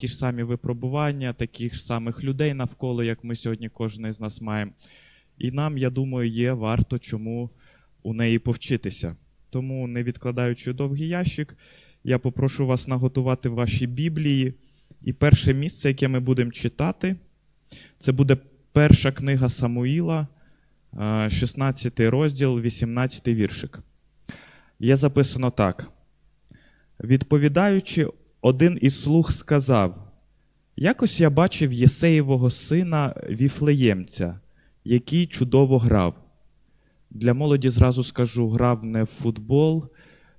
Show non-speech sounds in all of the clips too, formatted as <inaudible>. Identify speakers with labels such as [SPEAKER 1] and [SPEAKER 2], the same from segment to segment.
[SPEAKER 1] ті ж самі випробування, таких ж самих людей навколо, як ми сьогодні кожен із нас маємо. І нам, я думаю, є варто чому у неї повчитися. Тому, не відкладаючи довгий ящик, я попрошу вас наготувати ваші Біблії. І перше місце, яке ми будемо читати, це буде перша книга Самуїла, е, 16 розділ, 18 віршик. Є записано так. Відповідаючи, один із слуг сказав: Якось я бачив Єсеєвого сина Віфлеємця, який чудово грав. Для молоді зразу скажу: грав не в футбол,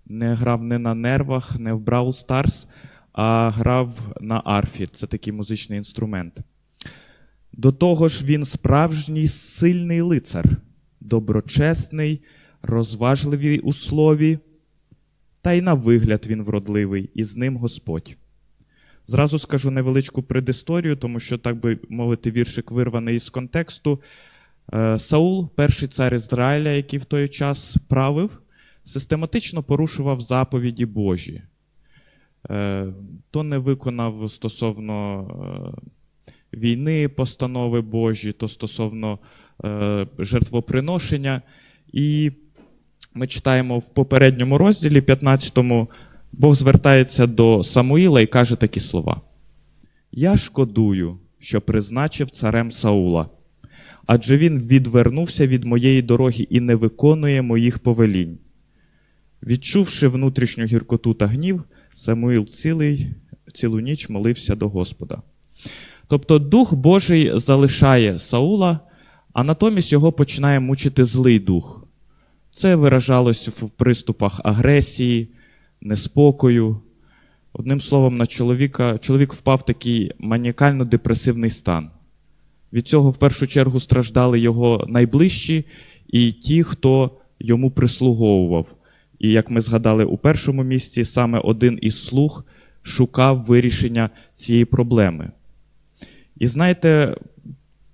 [SPEAKER 1] не грав не на нервах, не в Бравл Старс, а грав на арфі. Це такий музичний інструмент. До того ж, він справжній сильний лицар, доброчесний, розважливий у слові, та й на вигляд він вродливий, і з ним Господь. Зразу скажу невеличку предісторію, тому що, так би мовити, віршик вирваний із контексту. Е, Саул, перший цар Ізраїля, який в той час правив, систематично порушував заповіді Божі. Е, То не виконав стосовно е, війни постанови Божі, то стосовно жертвоприношення. І ми читаємо в попередньому розділі, 15-му, Бог звертається до Самуїла і каже такі слова: Я шкодую, що призначив царем Саула, адже він відвернувся від моєї дороги і не виконує моїх повелінь. Відчувши внутрішню гіркоту та гнів, Самуїл цілий, цілу ніч молився до Господа. Тобто Дух Божий залишає Саула, а натомість його починає мучити злий дух. Це виражалось в приступах агресії, неспокою. Одним словом, на чоловіка, чоловік впав в такий маніакально-депресивний стан. Від цього в першу чергу страждали його найближчі і ті, хто йому прислуговував. І як ми згадали у першому місці, саме один із слуг шукав вирішення цієї проблеми. І знаєте,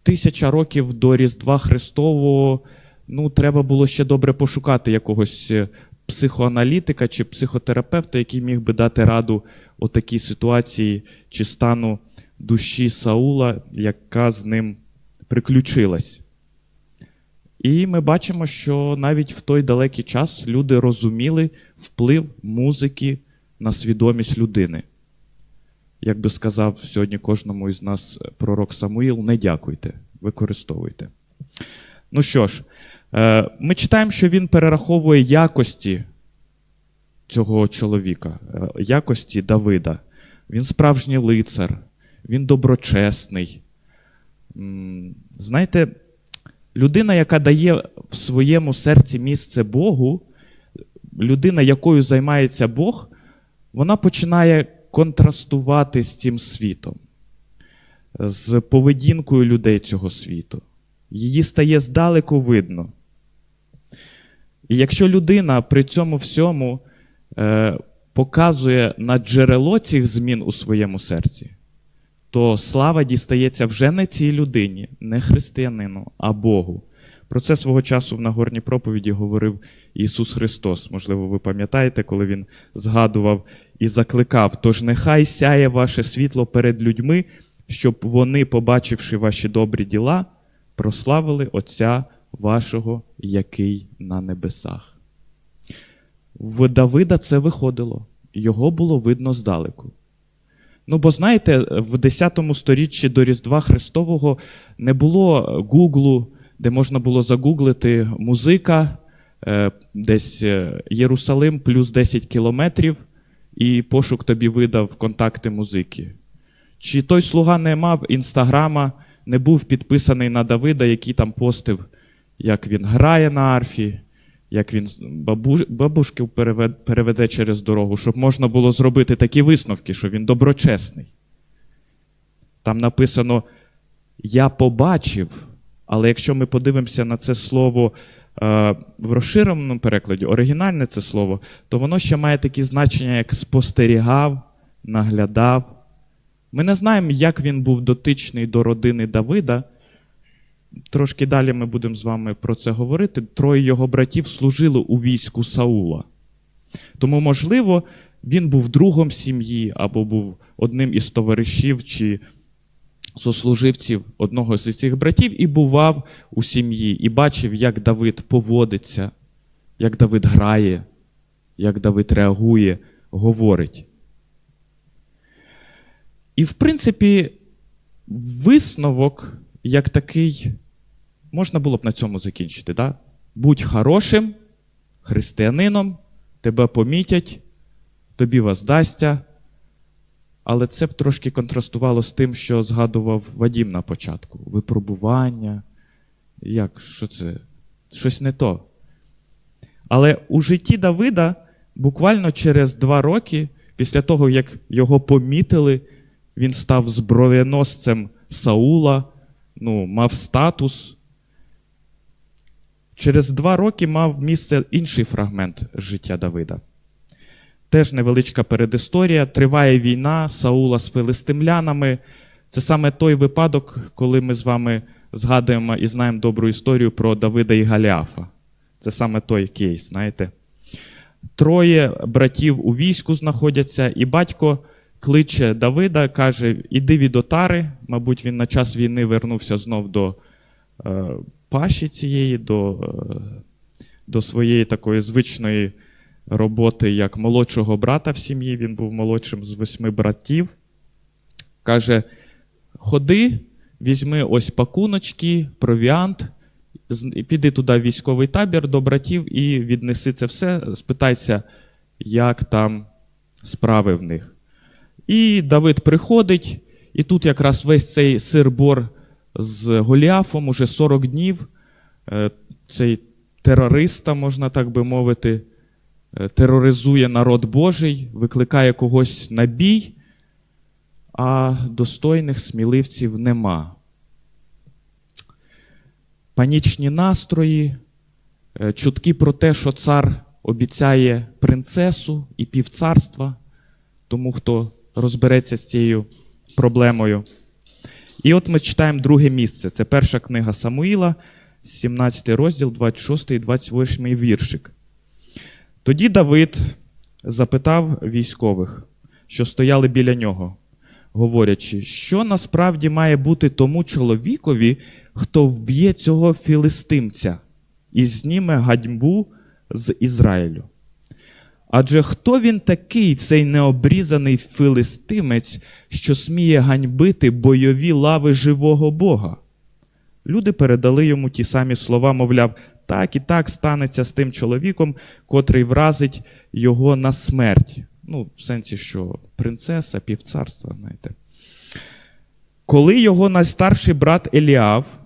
[SPEAKER 1] тисяча років до Різдва Христового ну, треба було ще добре пошукати якогось е, психоаналітика чи психотерапевта, який міг би дати раду у такій ситуації чи стану душі Саула, яка з ним приключилась. І ми бачимо, що навіть в той далекий час люди розуміли вплив музики на свідомість людини. Як би сказав сьогодні кожному із нас пророк Самуїл, не дякуйте, використовуйте. Ну що ж, е, ми читаємо, що він перераховує якості цього чоловіка, е, якості Давида. Він справжній лицар, він доброчесний. Знаєте, людина, яка дає в своєму серці місце Богу, людина, якою займається Бог, вона починає контрастувати з цим світом, з поведінкою людей цього світу. Її стає здалеку видно. І якщо людина при цьому всьому е, показує на джерело цих змін у своєму серці, то слава дістається вже не цій людині, не християнину, а Богу. Про це свого часу в Нагорній проповіді говорив Ісус Христос. Можливо, ви пам'ятаєте, коли Він згадував і закликав: тож нехай сяє ваше світло перед людьми, щоб вони, побачивши ваші добрі діла, прославили Отця вашого, який на небесах. В Давида це виходило, його було видно здалеку. Ну, бо знаєте, в 10 сторіччі до Різдва Христового не було Гуглу, де можна було загуглити музика, е, десь е, Єрусалим плюс 10 кілометрів, і пошук тобі видав контакти музики. Чи той слуга не мав інстаграма, не був підписаний на Давида, який там постив, як він грає на арфі, як він бабу, бабушків переведе, переведе через дорогу, щоб можна було зробити такі висновки, що він доброчесний. Там написано: Я побачив, але якщо ми подивимося на це слово е, в розширеному перекладі, оригінальне це слово, то воно ще має такі значення, як спостерігав, наглядав. Ми не знаємо, як він був дотичний до родини Давида. Трошки далі ми будемо з вами про це говорити. Троє його братів служили у війську Саула. Тому, можливо, він був другом сім'ї або був одним із товаришів чи сослуживців одного з цих братів і бував у сім'ї, і бачив, як Давид поводиться, як Давид грає, як Давид реагує, говорить. І, в принципі, висновок, як такий, можна було б на цьому закінчити. Да? Будь хорошим християнином, тебе помітять, тобі воздасться. Але це б трошки контрастувало з тим, що згадував Вадім на початку. Випробування. Як? Що це? Щось не то. Але у житті Давида буквально через два роки, після того, як його помітили, він став зброєносцем Саула, ну, мав статус. Через два роки мав місце інший фрагмент життя Давида. Теж невеличка передісторія. Триває війна Саула з филистимлянами. Це саме той випадок, коли ми з вами згадуємо і знаємо добру історію про Давида і Галіафа. Це саме той кейс, знаєте. Троє братів у війську знаходяться, і батько кличе Давида, каже: Іди від отари. Мабуть, він на час війни вернувся знов до е, паші цієї, до, до своєї такої звичної роботи як молодшого брата в сім'ї. Він був молодшим з восьми братів. Каже: Ходи, візьми ось пакуночки, провіант, піди туди в військовий табір до братів і віднеси це все, спитайся, як там справи в них. І Давид приходить, і тут якраз весь цей сир-бор з Голіафом уже 40 днів. Е, Цей терориста, можна так би мовити, е, тероризує народ Божий, викликає когось на бій, а достойних сміливців нема. Панічні настрої, е, чутки про те, що цар обіцяє принцесу і півцарства, тому хто розбереться з цією проблемою. І от ми читаємо друге місце. Це перша книга Самуїла, 17 розділ, 26 і 28 віршик. Тоді Давид запитав військових, що стояли біля нього, говорячи, що насправді має бути тому чоловікові, хто вб'є цього філистимця і зніме гадьбу з Ізраїлю. Адже хто він такий, цей необрізаний филистимець, що сміє ганьбити бойові лави живого Бога? Люди передали йому ті самі слова, мовляв, так і так станеться з тим чоловіком, котрий вразить його на смерть. Ну, в сенсі, що принцеса, півцарства, знаєте. Коли його найстарший брат Еліав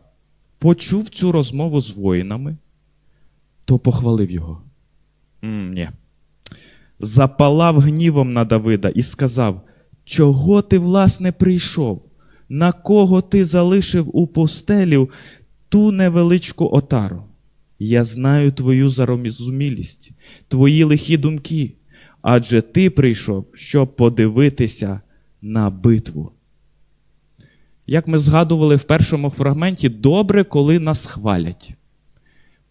[SPEAKER 1] почув цю розмову з воїнами, то похвалив його. м ні запалав гнівом на Давида і сказав: Чого ти, власне, прийшов? На кого ти залишив у постелю ту невеличку отару? Я знаю твою зарозумілість, твої лихі думки, адже ти прийшов, щоб подивитися на битву. Як ми згадували в першому фрагменті, добре, коли нас хвалять.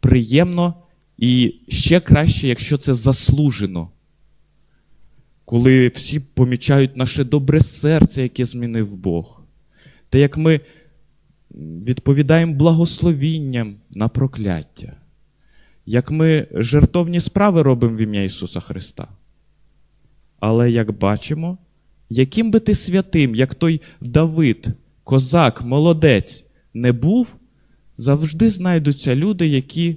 [SPEAKER 1] Приємно і ще краще, якщо це заслужено коли всі помічають наше добре серце, яке змінив Бог. Те, як ми відповідаємо благословінням на прокляття, як ми жертовні справи робимо в ім'я Ісуса Христа. Але як бачимо, яким би ти святим, як той Давид, козак, молодець не був, завжди знайдуться люди, які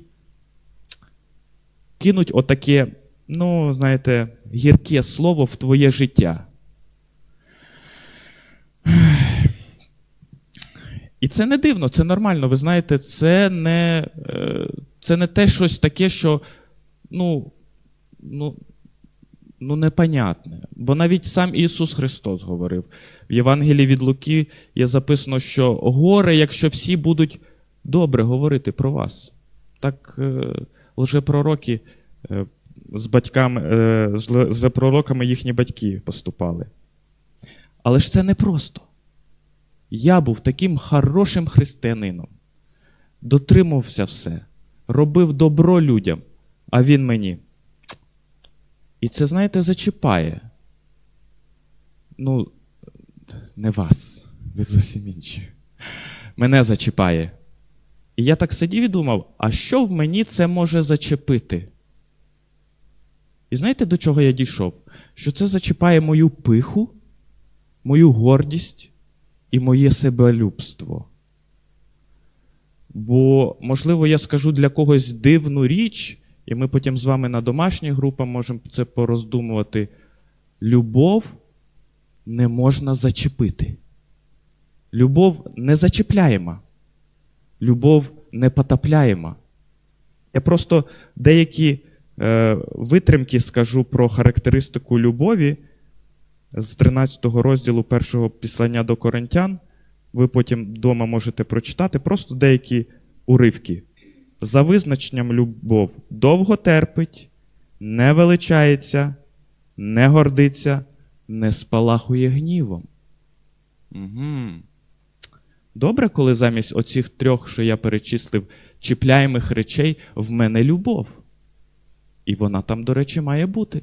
[SPEAKER 1] кинуть отаке ну, знаєте, гірке слово в твоє життя. І це не дивно, це нормально. Ви знаєте, це не е, це не те щось таке, що ну, ну, ну, непонятне. Бо навіть сам Ісус Христос говорив. В Євангелії від Луки є записано, що горе, якщо всі будуть добре говорити про вас. Так е, лжепророки е, з батьками, е, з л- з пророками їхні батьки поступали. Але ж це не просто. Я був таким хорошим християнином, дотримувався все, робив добро людям, а він мені. І це, знаєте, зачіпає. Ну, не вас, ви зовсім інші. Мене зачіпає. І я так сидів і думав, а що в мені це може зачепити? І знаєте, до чого я дійшов? Що це зачіпає мою пиху, мою гордість і моє себелюбство. Бо, можливо, я скажу для когось дивну річ, і ми потім з вами на домашніх групах можемо це пороздумувати. Любов не можна зачепити. Любов не зачіпляєма. Любов не потапляєма. Я просто деякі витримки скажу про характеристику любові з 13 розділу першого післання до Коринтян. Ви потім вдома можете прочитати просто деякі уривки. За визначенням любов довго терпить, не величається, не гордиться, не спалахує гнівом. Угу. Добре, коли замість оцих трьох, що я перечислив, чіпляємих речей, в мене любов. І вона там, до речі, має бути.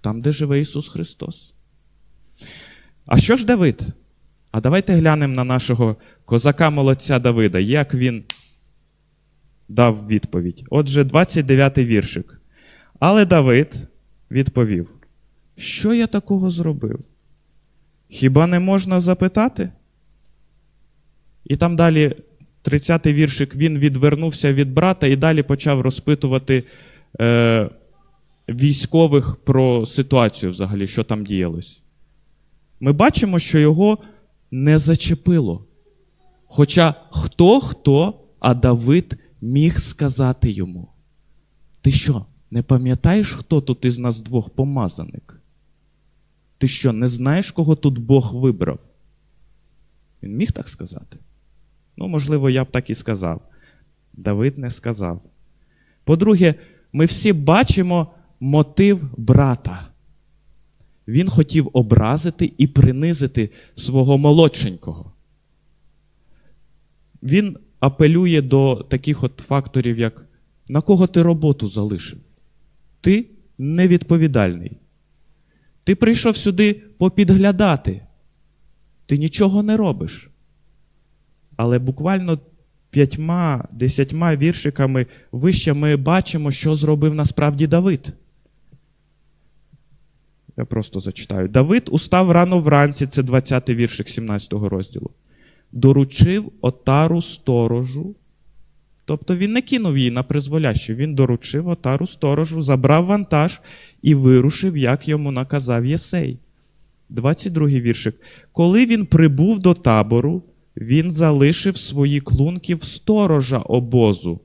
[SPEAKER 1] Там, де живе Ісус Христос. А що ж Давид? А давайте глянемо на нашого козака молодця Давида, як він дав відповідь. Отже, 29-й віршик. Але Давид відповів: Що я такого зробив? Хіба не можна запитати? І там далі, 30-й віршик, він відвернувся від брата і далі почав розпитувати е, військових про ситуацію взагалі, що там діялось. Ми бачимо, що його не зачепило. Хоча хто хто, а Давид міг сказати йому: Ти що, не пам'ятаєш, хто тут із нас двох помазаник? Ти що, не знаєш, кого тут Бог вибрав? Він міг так сказати? Ну, можливо, я б так і сказав. Давид не сказав. По-друге, ми всі бачимо мотив брата. Він хотів образити і принизити свого молодшенького. Він апелює до таких от факторів, як на кого ти роботу залишив? Ти невідповідальний. Ти прийшов сюди попідглядати. Ти нічого не робиш. Але буквально п'ятьма, десятьма віршиками вище ми бачимо, що зробив насправді Давид. Я просто зачитаю. Давид устав рано вранці, це 20-й віршик 17 розділу. Доручив отару сторожу. Тобто він не кинув її на призволяще, він доручив отару сторожу, забрав вантаж і вирушив, як йому наказав Єсей. 22-й віршик. Коли він прибув до табору, він залишив свої клунки в сторожа обозу,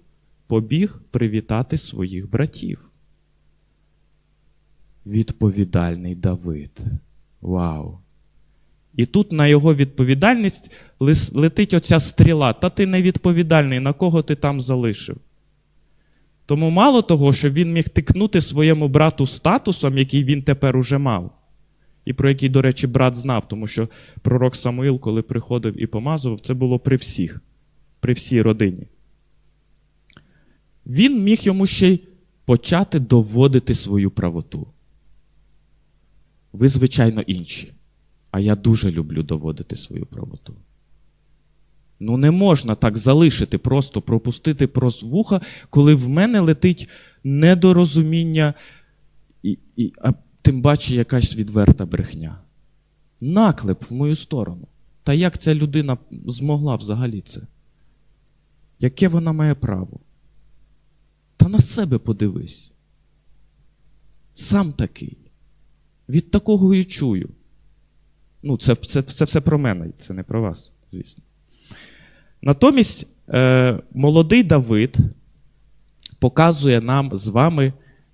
[SPEAKER 1] побіг привітати своїх братів. Відповідальний Давид. Вау! І тут на його відповідальність летить оця стріла. Та ти невідповідальний, на кого ти там залишив. Тому мало того, що він міг тикнути своєму брату статусом, який він тепер уже мав, і про який, до речі, брат знав, тому що пророк Самуїл, коли приходив і помазував, це було при всіх, при всій родині. Він міг йому ще й почати доводити свою правоту. Ви, звичайно, інші. А я дуже люблю доводити свою правоту. Ну, не можна так залишити, просто пропустити проз вуха, коли в мене летить недорозуміння, і, і, а тим паче якась відверта брехня. Наклеп в мою сторону. Та як ця людина змогла взагалі це? Яке вона має право? Та на себе подивись. Сам такий. Від такого і чую. Ну, це, це, це все про мене, це не про вас, звісно. Натомість е, молодий Давид показує нам з вами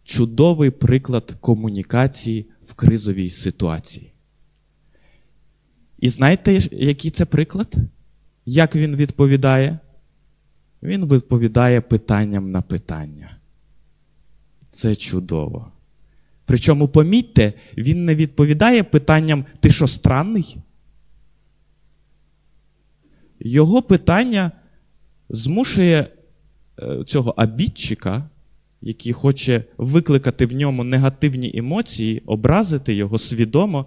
[SPEAKER 1] чудовий приклад комунікації в кризовій ситуації. І знаєте, який це приклад? Як він відповідає? Він відповідає питанням на питання. Це чудово. Причому, помітьте, він не відповідає питанням Ти що странний? Його питання змушує цього обідчика який хоче викликати в ньому негативні емоції, образити його свідомо,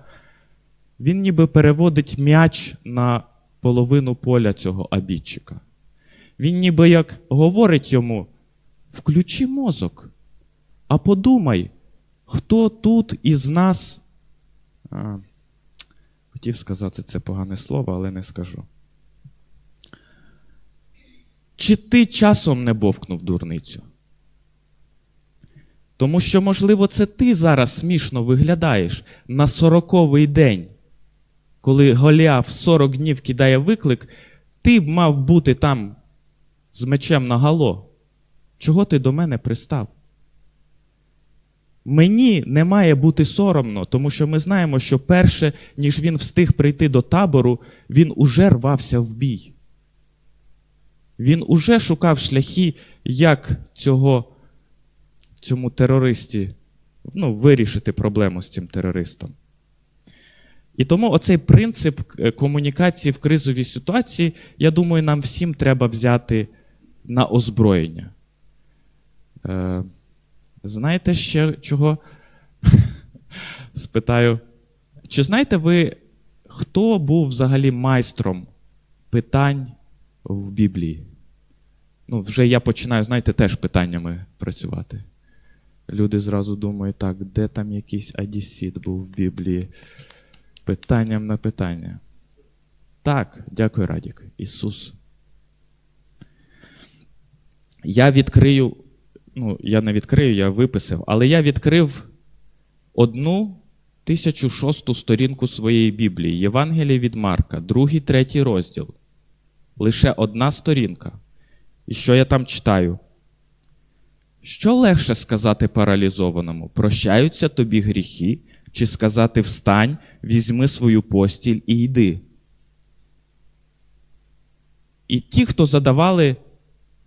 [SPEAKER 1] він ніби переводить м'яч на половину поля цього обідчика. Він ніби як говорить йому: включи мозок, а подумай, хто тут із нас. А, хотів сказати це погане слово, але не скажу. Чи ти часом не бовкнув дурницю? Тому що, можливо, це ти зараз смішно виглядаєш на сороковий день, коли Голіаф 40 днів кидає виклик, ти б мав бути там з мечем наголо. Чого ти до мене пристав? Мені не має бути соромно, тому що ми знаємо, що перше, ніж він встиг прийти до табору, він уже рвався в бій. Він уже шукав шляхи, як цього, цьому терористі ну, вирішити проблему з цим терористом. І тому оцей принцип е, комунікації в кризовій ситуації, я думаю, нам всім треба взяти на озброєння. Е, знаєте ще чого? <laughs> Спитаю. Чи знаєте ви, хто був взагалі майстром питань в Біблії? Ну, вже я починаю, знаєте, теж питаннями працювати. Люди зразу думають, так, де там якийсь Адісід був в Біблії? Питанням на питання. Так, дякую, Радік. Ісус. Я відкрию, ну, я не відкрию, я виписав, але я відкрив одну 1006 сторінку своєї Біблії, Євангеліє від Марка, другий, третій розділ. Лише одна сторінка. І що я там читаю? Що легше сказати паралізованому? Прощаються тобі гріхи, чи сказати встань, візьми свою постіль і йди. І ті, хто задавали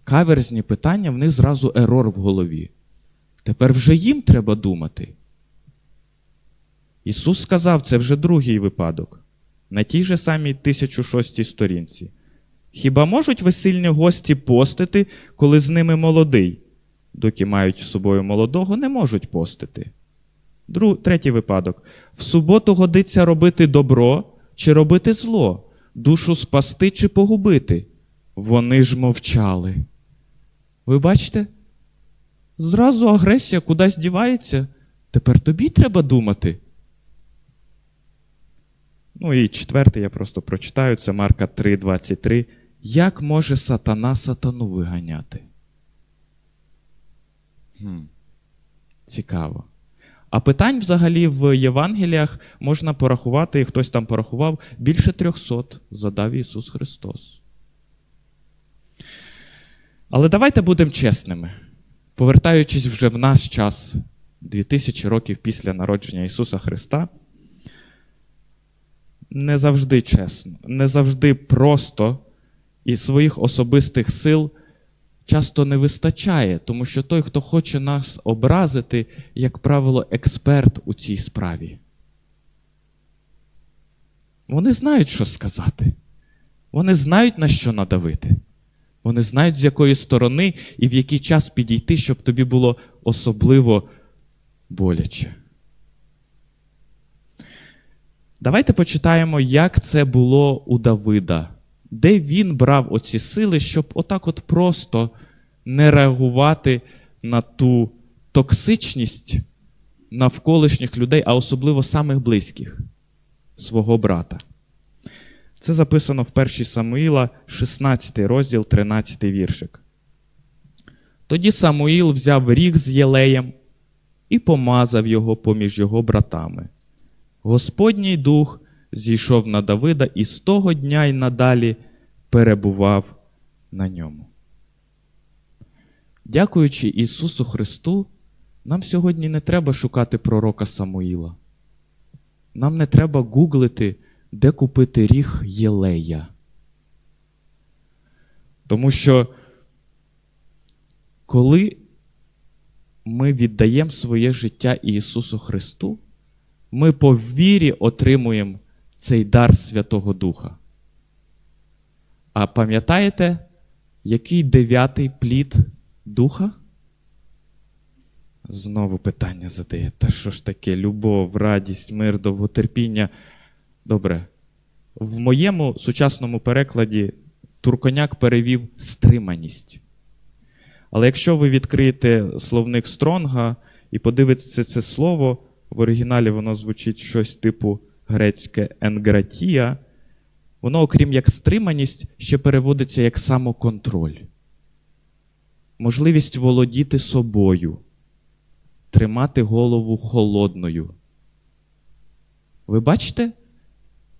[SPEAKER 1] каверзні питання, в них зразу ерор в голові. Тепер вже їм треба думати. Ісус сказав, це вже другий випадок, на тій же самій 1006 сторінці. Хіба можуть весільні гості постити, коли з ними молодий? Доки мають з собою молодого, не можуть постити. Друг, третій випадок. В суботу годиться робити добро чи робити зло, душу спасти чи погубити. Вони ж мовчали. Ви бачите? Зразу агресія кудись дівається. Тепер тобі треба думати. Ну і четверте, я просто прочитаю, це Марка 3,23. Як може сатана сатану виганяти? Хм. Цікаво. А питань взагалі в Євангеліях можна порахувати, і хтось там порахував, більше трьохсот задав Ісус Христос. Але давайте будемо чесними. Повертаючись вже в наш час, 2000 років після народження Ісуса Христа, не завжди чесно, не завжди просто і своїх особистих сил часто не вистачає, тому що той, хто хоче нас образити, як правило, експерт у цій справі. Вони знають, що сказати. Вони знають, на що надавити. Вони знають, з якої сторони і в який час підійти, щоб тобі було особливо боляче. Давайте почитаємо, як це було у Давида, де він брав оці сили, щоб отак от просто не реагувати на ту токсичність навколишніх людей, а особливо самих близьких свого брата. Це записано в 1 Самуїла, 16 розділ, 13 віршик. Тоді Самуїл взяв ріг з Єлеєм і помазав його поміж його братами. Господній дух зійшов на Давида і з того дня й надалі перебував на ньому. Дякуючи Ісусу Христу, нам сьогодні не треба шукати пророка Самуїла. Нам не треба гуглити, де купити ріг Єлея. Тому що, коли ми віддаємо своє життя Ісусу Христу, ми по вірі отримуємо цей дар Святого Духа. А пам'ятаєте, який дев'ятий плід Духа? Знову питання задає. Та що ж таке? Любов, радість, мир, довготерпіння. Добре. В моєму сучасному перекладі Турконяк перевів стриманість. Але якщо ви відкриєте словник Стронга і подивитеся це слово, в оригіналі воно звучить щось типу грецьке енгратія, воно, окрім як стриманість, ще переводиться як самоконтроль. Можливість володіти собою, тримати голову холодною. Ви бачите?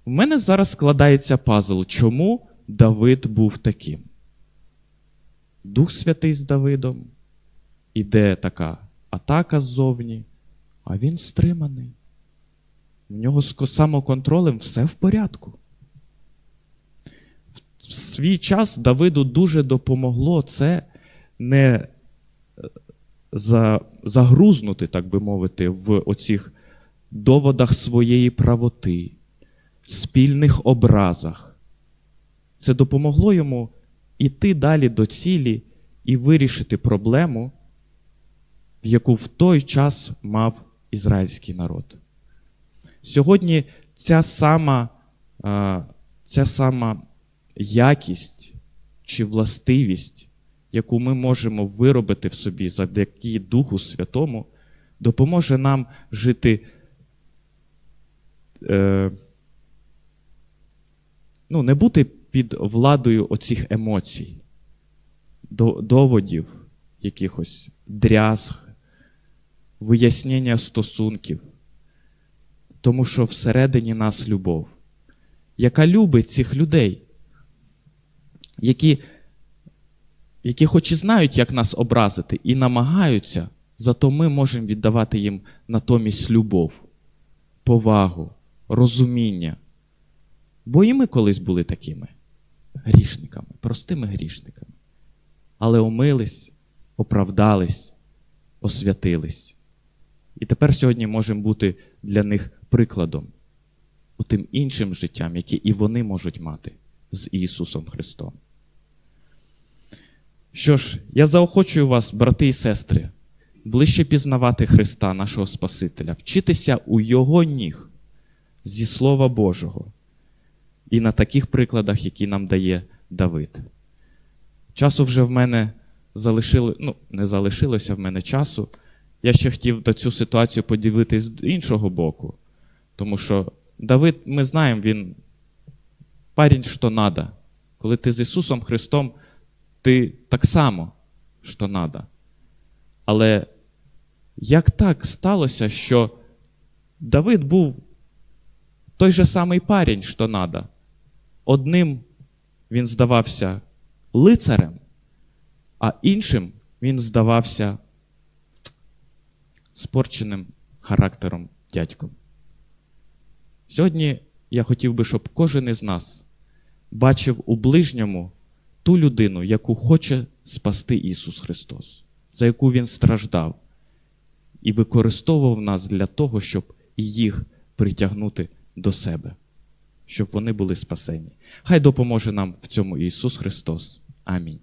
[SPEAKER 1] В мене зараз складається пазл, чому Давид був таким. Дух Святий з Давидом, іде така атака ззовні, а він стриманий. В нього з самоконтролем все в порядку. В свій час Давиду дуже допомогло це не е, загрузнути, так би мовити, в оцих доводах своєї правоти, спільних образах. Це допомогло йому іти далі до цілі і вирішити проблему, в яку в той час мав ізраїльський народ. Сьогодні ця сама, ця сама якість чи властивість, яку ми можемо виробити в собі завдяки Духу Святому, допоможе нам жити. Е, ну, не бути під владою оцих емоцій, доводів, якихось дрязг, вияснення стосунків. Тому що всередині нас любов, яка любить цих людей, які, які хоч і знають, як нас образити, і намагаються, зато ми можемо віддавати їм натомість любов, повагу, розуміння. Бо і ми колись були такими грішниками, простими грішниками. Але омились, оправдались, освятились. І тепер сьогодні можемо бути для них прикладом у тим іншим життям, яке і вони можуть мати з Ісусом Христом. Що ж, я заохочую вас, брати і сестри, ближче пізнавати Христа, нашого Спасителя, вчитися у Його ніг зі Слова Божого і на таких прикладах, які нам дає Давид. Часу вже в мене залишило, ну, не залишилося в мене часу. Я ще хотів на цю ситуацію подивитись з іншого боку. Тому що Давид, ми знаємо, він парень, що надо. Коли ти з Ісусом Христом, ти так само, що надо. Але як так сталося, що Давид був той же самий парень, що надо. Одним він здавався лицарем, а іншим він здавався спорченим характером дядьком. Сьогодні я хотів би, щоб кожен із нас бачив у ближньому ту людину, яку хоче спасти Ісус Христос, за яку Він страждав, і використовував нас для того, щоб їх притягнути до себе, щоб вони були спасені. Хай допоможе нам в цьому Ісус Христос. Амінь.